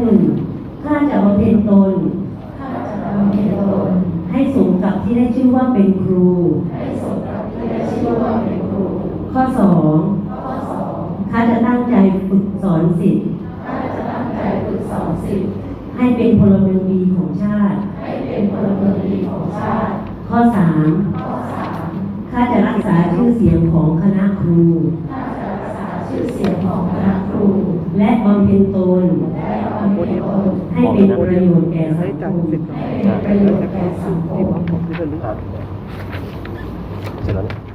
หนึ่งข้าจะบำเพ็ญตน ข้าจะบำเพ็ญตน ให้สมกับที่ได้ชื่อว่าเป็นครู ให้สมกับที่ได้ชื่อว่าเป็นครู ข้อสองข้อสองข้าจะตั้งใจฝึกสอนสิทธิ์ข้าจะตั้งใจฝึกสอนสิทธิ์ให้เป็นพลเมืองดีของชาติ ให้เป็นพลเมืองดีของชาติ ข้อสามข้อสามข้าจะรักษาชื่อเสียงของคณะครูข้าจะรักษาชื่อเสียงของคณะครู และบำเพ็ญตนและบำเพ็ญตน ให้เป็นประโยชน์แก่สังคมประโยชน์แก่สังคมครับเสร็จแล้ว